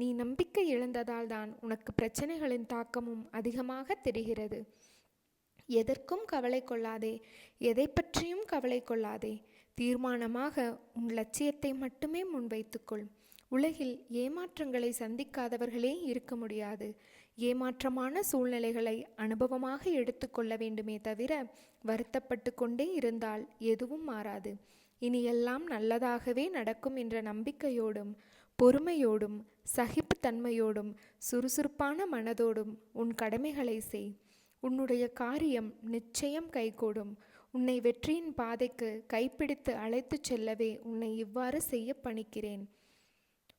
நீ நம்பிக்கை இழந்ததால் தான் உனக்கு பிரச்சனைகளின் தாக்கமும் அதிகமாக தெரிகிறது. எதற்கும் கவலை கொள்ளாதே எதை பற்றியும் கவலை கொள்ளாதே. தீர்மானமாக உன் லட்சியத்தை மட்டுமே முன்வைத்துக்கொள். உலகில் ஏமாற்றங்களை சந்திக்காதவர்களே இருக்க முடியாது. ஏமாற்றமான சூழ்நிலைகளை அனுபவமாக எடுத்துக்கொள்ள வேண்டுமே தவிர வருத்தப்பட்டு கொண்டே இருந்தால் எதுவும் மாறாது. இனி எல்லாம் நல்லதாகவே நடக்கும் என்ற நம்பிக்கையோடும் பொறுமையோடும் சகிப்புத்தன்மையோடும் சுறுசுறுப்பான மனதோடும் உன் கடமைகளை செய். உன்னுடைய காரியம் நிச்சயம் கைகூடும். உன்னை வெற்றியின் பாதைக்கு கைப்பிடித்து அழைத்துச் செல்லவே உன்னை இவ்வாறு செய்ய பணிக்கிறேன்.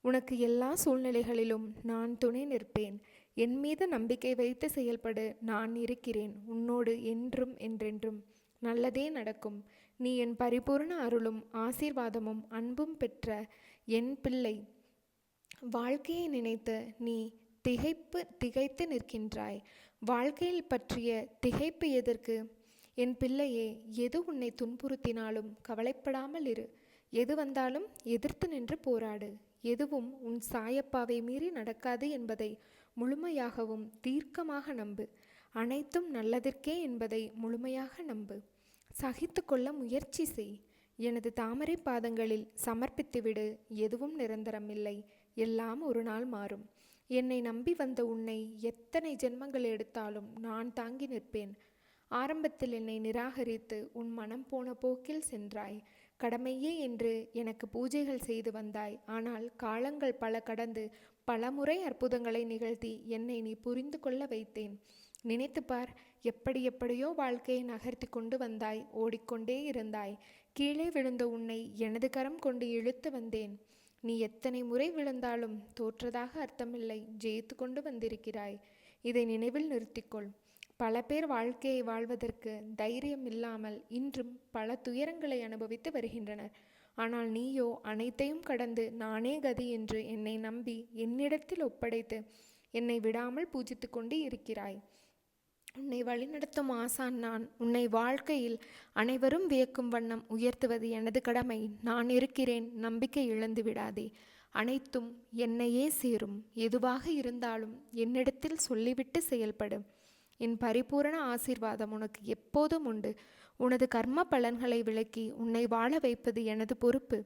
உனக்கு எல்லா சூழ்நிலைகளிலும் நான் துணை நிற்பேன். என் மீது நம்பிக்கை வைத்து செயல்படு. நான் இருக்கிறேன். உன்னோடு என்றும் என்றென்றும். நல்லதே நடக்கும். நீ என் பரிபூர்ண அருளும் ஆசீர்வாதமும் அன்பும் பெற்ற என் பிள்ளை. வாழ்க்கையை நினைத்து நீ திகைப்பு திகைத்து நிற்கின்றாய். வாழ்க்கையில் பற்றிய திகைப்பு எதற்கு? என் பிள்ளையே எது உன்னை துன்புறுத்தினாலும் கவலைப்படாமல் இரு. எது வந்தாலும் எதிர்த்து நின்று போராடு. எதுவும் உன் சாயப்பாவை மீறி நடக்காது என்பதை முழுமையாகவும் தீர்க்கமாக நம்பு. அனைத்தும் நல்லதற்கே என்பதை முழுமையாக நம்பு. சகித்து கொள்ள முயற்சி செய். எனது தாமரை பாதங்களில் சமர்ப்பித்துவிடு. எதுவும் நிரந்தரமில்லை. எல்லாம் ஒரு நாள் மாறும். என்னை நம்பி வந்த உன்னை எத்தனை ஜென்மங்கள் எடுத்தாலும் நான் தாங்கி நிற்பேன். ஆரம்பத்தில் என்னை நிராகரித்து உன் மனம் போன போக்கில் சென்றாய். கடமையே என்று எனக்கு பூஜைகள் செய்து வந்தாய். ஆனால் காலங்கள் பல கடந்து பலமுறை அற்புதங்களை நிகழ்த்தி என்னை நீ புரிந்து கொள்ள வைத்தேன். நினைத்து பார் எப்படி எப்படியோ வாழ்க்கையை நகர்த்தி கொண்டு வந்தாய் ஓடிக்கொண்டே இருந்தாய். கீழே விழுந்த உன்னை எனது கரம் கொண்டு இழுத்து வந்தேன். நீ எத்தனை முறை விழுந்தாலும் தோற்றதாக அர்த்தமில்லை. ஜெயித்து கொண்டு வந்திருக்கிறாய். இதை நினைவில் நிறுத்திக்கொள். பல பேர் வாழ்க்கையை வாழ்வதற்கு தைரியம் இல்லாமல் இன்றும் பல துயரங்களை அனுபவித்து வருகின்றனர். ஆனால் நீயோ அனைத்தையும் கடந்து நானே கதி என்று என்னை நம்பி என்னிடத்தில் ஒப்படைத்து என்னை விடாமல் பூஜித்து கொண்டு இருக்கிறாய். உன்னை வழிநடத்தும் ஆசான் நான். உன்னை வாழ்க்கையில் அனைவரும் வியக்கும் வண்ணம் உயர்த்துவது எனது கடமை. நான் இருக்கிறேன் நம்பிக்கை இழந்து விடாதே. அனைத்தும் என்னையே சேரும். எதுவாக இருந்தாலும் என்னிடத்தில் சொல்லிவிட்டு செயல்படும் என் பரிபூரண ஆசீர்வாதம் உனக்கு எப்போதும் உண்டு. உனது கர்ம பலன்களை விளக்கி உன்னை வாழ வைப்பது எனது பொறுப்பு.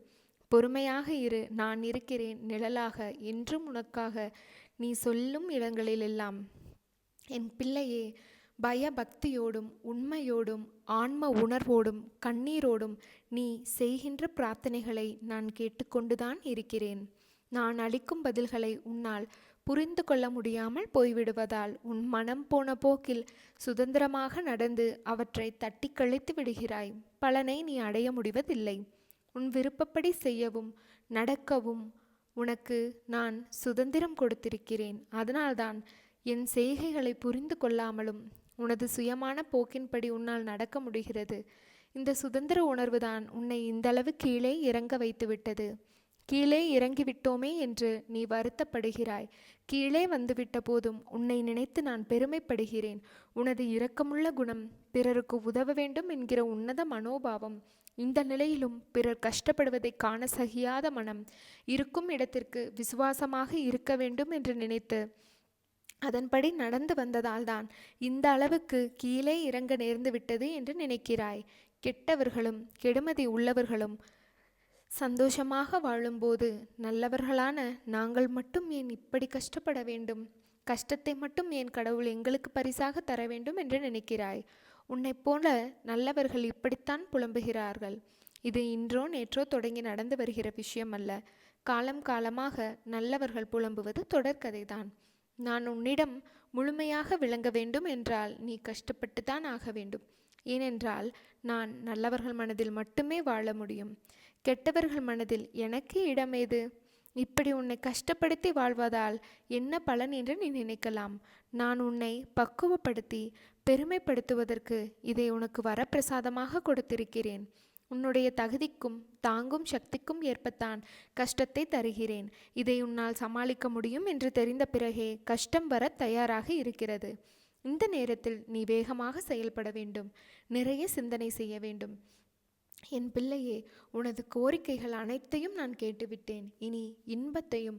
பொறுமையாக இரு நான் இருக்கிறேன். நிழலாக என்றும் உனக்காக நீ சொல்லும் இடங்களிலெல்லாம். என் பிள்ளையே பயபக்தியோடும் உண்மையோடும் ஆன்ம உணர்வோடும் கண்ணீரோடும் நீ செய்கின்ற பிரார்த்தனைகளை நான் கேட்டுக்கொண்டுதான் இருக்கிறேன். நான் அளிக்கும் பதில்களை உன்னால் புரிந்து கொள்ள முடியாமல் போய்விடுவதால் உன் மனம் போன போக்கில் சுதந்திரமாக நடந்து அவற்றை தட்டி கழித்து விடுகிறாய். பலனை நீ அடைய முடிவதில்லை. உன் விருப்பப்படி செய்யவும் நடக்கவும் உனக்கு நான் சுதந்திரம் கொடுத்திருக்கிறேன். அதனால்தான் என் செய்கைகளை புரிந்து கொள்ளாமலும் உனது சுயமான போக்கின்படி உன்னால் நடக்க முடிகிறது. இந்த சுதந்திர உணர்வுதான் உன்னை இந்தளவு கீழே இறங்க வைத்துவிட்டது. கீழே இறங்கிவிட்டோமே என்று நீ வருத்தப்படுகிறாய். கீழே வந்துவிட்ட போதும் உன்னை நினைத்து நான் பெருமைப்படுகிறேன். உனது இரக்கமுள்ள குணம் பிறருக்கு உதவ வேண்டும் என்கிற உன்னத மனோபாவம். இந்த நிலையிலும் பிறர் கஷ்டப்படுவதை காண சகியாத மனம். இருக்கும் இடத்திற்கு விசுவாசமாக இருக்க வேண்டும் என்று நினைத்து அதன்படி நடந்து வந்ததால்தான் இந்த அளவுக்கு கீழே இறங்க நேர்ந்து விட்டது என்று நினைக்கிறாய். கெட்டவர்களும் கெடுமதி உள்ளவர்களும் சந்தோஷமாக வாழும்போது நல்லவர்களான நாங்கள் மட்டும் ஏன் இப்படி கஷ்டப்பட வேண்டும்? கஷ்டத்தை மட்டும் ஏன் கடவுள் எங்களுக்கு பரிசாக தர வேண்டும் என்று நினைக்கிறாய்? உன்னை போல நல்லவர்கள் இப்படித்தான் புலம்புகிறார்கள். இது இன்றோ நேற்றோ தொடங்கி நடந்து வருகிற விஷயம் அல்ல காலம் காலமாக நல்லவர்கள் புலம்புவது தொடர்கதைதான். நான் உன்னிடம் முழுமையாக விளங்க வேண்டும் என்றால் நீ கஷ்டப்பட்டுதான் ஆக வேண்டும். ஏனென்றால் நான் நல்லவர்கள் மனதில் மட்டுமே வாழ முடியும். கெட்டவர்கள் மனதில் எனக்கு இடம் ஏது? இப்படி உன்னை கஷ்டப்படுத்தி வாழ்வதால் என்ன பலன் என்று நீ நினைக்கலாம். நான் உன்னை பக்குவப்படுத்தி பெருமைப்படுத்துவதற்கு இதை உனக்கு வரப்பிரசாதமாக கொடுத்திருக்கிறேன். உன்னுடைய தகுதிக்கும் தாங்கும் சக்திக்கும் ஏற்பத்தான் கஷ்டத்தை தருகிறேன். இதை உன்னால் சமாளிக்க முடியும் என்று தெரிந்த பிறகே கஷ்டம் வர தயாராக இருக்கிறது. இந்த நேரத்தில் நீ வேகமாக செயல்பட வேண்டும். நிறைய சிந்தனை செய்ய வேண்டும். என் பிள்ளையே உனது கோரிக்கைகள் அனைத்தையும் நான் கேட்டுவிட்டேன். இனி இன்பத்தையும்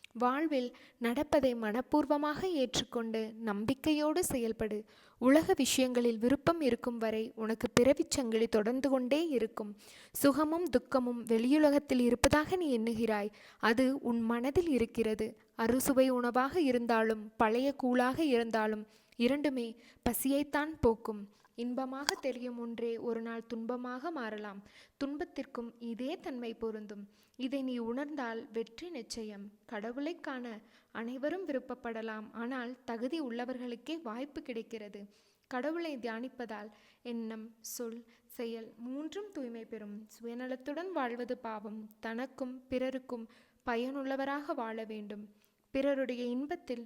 வாழ்வில் நடப்பதை மனப்பூர்வமாக ஏற்றுக்கொண்டு நம்பிக்கையோடு செயல்படு. உலக விஷயங்களில் விருப்பம் இருக்கும் வரை உனக்கு பிறவிச் சங்கிலி தொடர்ந்து கொண்டே இருக்கும். சுகமும் துக்கமும் வெளியுலகத்தில் இருப்பதாக நீ எண்ணுகிறாய். அது உன் மனதில் இருக்கிறது. அறுசுவை உணவாக இருந்தாலும் பழைய கூழாக இருந்தாலும் இரண்டுமே பசியைத்தான் போக்கும். இன்பமாக தெரியும் ஒன்றே ஒரு நாள் துன்பமாக மாறலாம். துன்பத்திற்கும் இதே தன்மை பொருந்தும். இதை நீ உணர்ந்தால் வெற்றி நிச்சயம். கடவுளை காண அனைவரும் விருப்பப்படலாம். ஆனால் தகுதி உள்ளவர்களுக்கே வாய்ப்பு கிடைக்கிறது. கடவுளை தியானிப்பதால் எண்ணம் சொல் செயல் மூன்றும் தூய்மை பெறும். சுயநலத்துடன் வாழ்வது பாவம். தனக்கும் பிறருக்கும் பயனுள்ளவராக வாழ வேண்டும். பிறருடைய இன்பத்தில்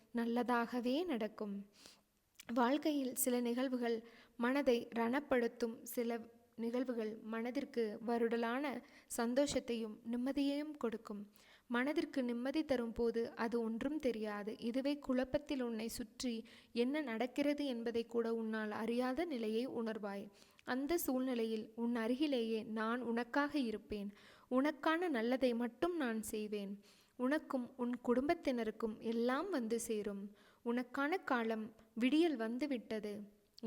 நல்லதாகவே நடக்கும். வாழ்க்கையில் சில நிகழ்வுகள் மனதை ரணப்படுத்தும் சில நிகழ்வுகள் மனதிற்கு வருடலான சந்தோஷத்தையும் நிம்மதியையும் கொடுக்கும். மனதிற்கு நிம்மதி தரும் போது அது ஒன்றும் தெரியாது. இதுவே குழப்பத்தில் உன்னை சுற்றி என்ன நடக்கிறது என்பதை கூட உன்னால் அறியாத நிலையை உணர்வாய். அந்த சூழ்நிலையில் உன் அருகிலேயே நான் உனக்காக இருப்பேன். உனக்கான நல்லதை மட்டும் நான் செய்வேன். உனக்கும் உன் குடும்பத்தினருக்கும் எல்லாம் வந்து சேரும். உனக்கான காலம் விடியல் வந்துவிட்டது.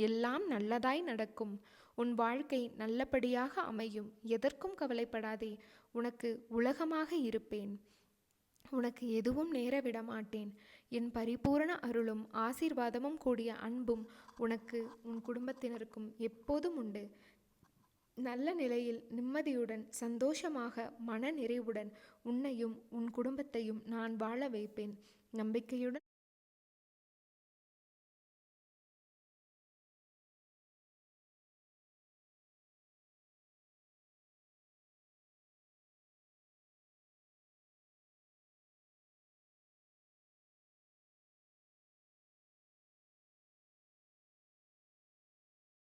எல்லாம் நல்லதாய் நடக்கும். உன் வாழ்க்கை நல்லபடியாக அமையும். எதற்கும் கவலைப்படாதே. உனக்கு உலகமாக இருப்பேன். உனக்கு எதுவும் நேர விட மாட்டேன் என் பரிபூரண அருளும் ஆசீர்வாதமும் கூடிய அன்பும் உனக்கு உன் குடும்பத்தினருக்கும் எப்போதும் உண்டு. நல்ல நிலையில் நிம்மதியுடன் சந்தோஷமாக மன நிறைவுடன் உன்னையும் உன் குடும்பத்தையும் நான் வாழ வைப்பேன். நம்பிக்கையுடன்